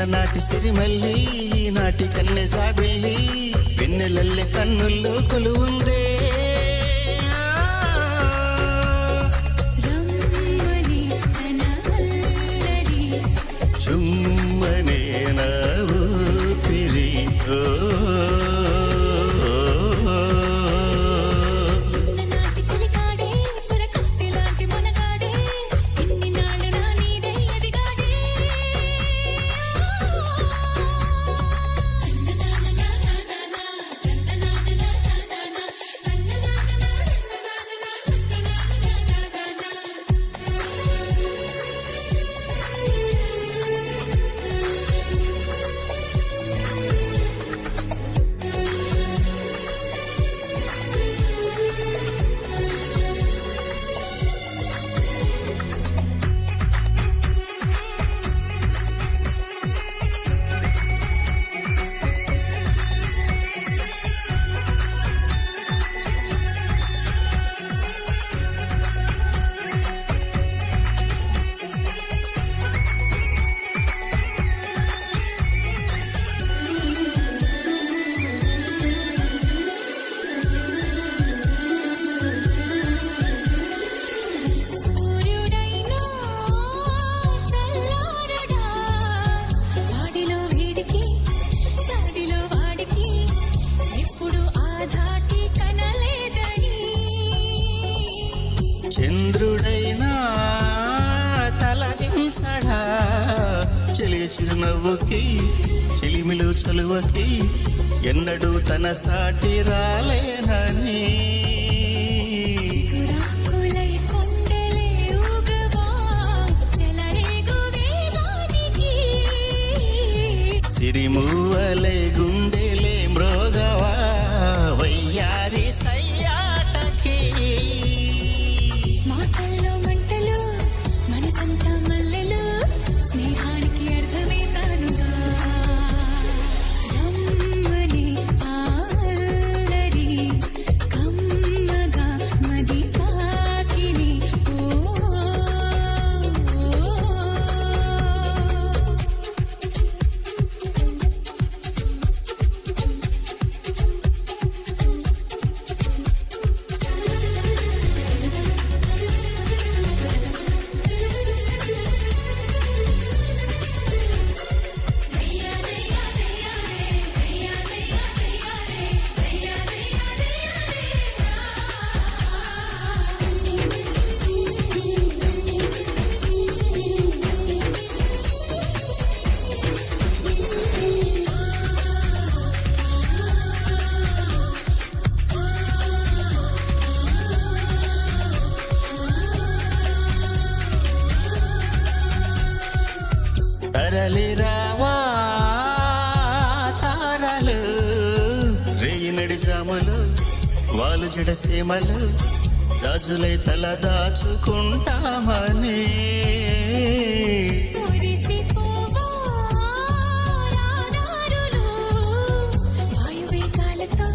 చిన్ననాటి సిరిమల్లి నాటి కన్నె జాబిల్లి వెన్నెలల్లె కన్నుల్లో కొలువుందే. చుమ్మనే నా ఊపిరి ఓ చంద్రుడైనా తలదించడా? చెలి చిరునవ్వుకి చెలిమిలు చలువకి ఎన్నడూ తన సాటి రాలేనని సిరిమూవలే గుండెలే తరలి రావా తారలు. రేయి నడిజాములు వాలు జడ సీమలు దాజులై తల దాచుకుంటామని. మురిసిపోవా రాదారులు వాయువేగాలతో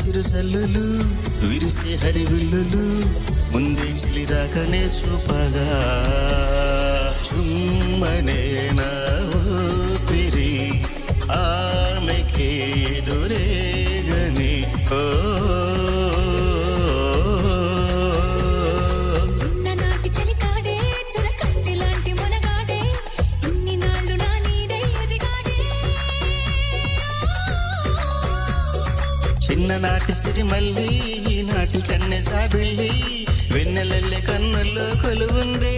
సిరుసల్లులు విరిసే హరివిల్లులు ముందే చిలిరాకనే చూపగా. చుమ్మనే నా ఊపిరి ఆమెకే దొరేగని ఓ చిన్ననాటి సిరిమల్లి ఈనాటి కన్నె సాబిల్లి వెన్నెలల్లె కన్నుల్లో కొలువుందే.